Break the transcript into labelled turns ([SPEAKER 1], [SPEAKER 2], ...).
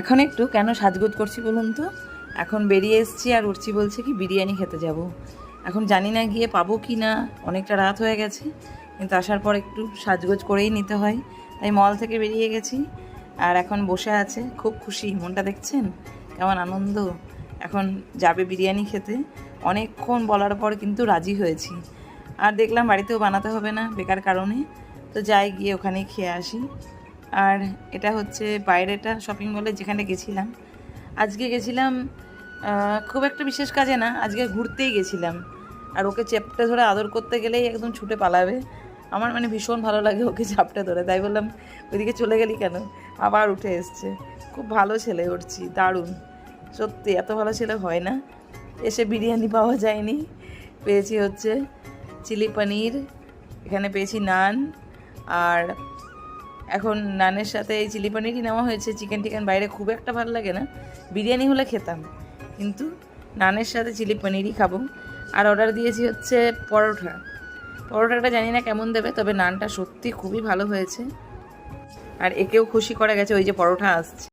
[SPEAKER 1] এখন একটু কেন সাজগোজ করছি বলুন তো? এখন বেরিয়ে এসেছি আর উঠছি বলছে কি, বিরিয়ানি খেতে যাব। এখন জানি না গিয়ে পাবো কি না, অনেকটা রাত হয়ে গেছে, কিন্তু আসার পর একটু সাজগোজ করেই নিতে হয়। তাই মল থেকে বেরিয়ে গেছি আর এখন বসে আছে, খুব খুশি, মনটা দেখছেন? কেমন আনন্দ। এখন যাবে বিরিয়ানি খেতে। অনেকক্ষণ বলার পর কিন্তু রাজি হয়েছি। আর দেখলাম বাড়িতেও বানাতে হবে না, বেকার কারণে। তো যাই গিয়ে ওখানেই খেয়ে আসি। আর এটা হচ্ছে বাইরেটা শপিং মলে যেখানে গেছিলাম। আজকে গেছিলাম খুব একটা বিশেষ কাজে না, আজকে ঘুরতেই গেছিলাম। আর ওকে চেপটে ধরে আদর করতে গেলেই একদম ছুটে পালাবে। আমার মানে ভীষণ ভালো লাগে ওকে চাপটে ধরে, তাই বললাম, ওইদিকে চলে গেলি কেন? আবার উঠে এসছে। খুব ভালো ছেলে উঠছি দারুণ। সত্যি, এত ভালো ছেলে হয় না। এসে বিরিয়ানি পাওয়া যায়নি। পেয়েছি হচ্ছে চিলি পনির, এখানে পেয়েছি নান, আর এখন নানের সাথে এই চিলি পনিরই নেওয়া হয়েছে। চিকেন টিকেন বাইরে খুব একটা ভালো লাগে না। বিরিয়ানি হলে খেতাম। কিন্তু নানের সাথে চিলি পনিরই খাব। আর অর্ডার দিয়েছি হচ্ছে পরোটা। পরোটাটা জানি না কেমন দেবে, তবে নানটা সত্যি খুবই ভালো হয়েছে। আর একেও খুশি করা গেছে, ওই যে পরোটা আসছে।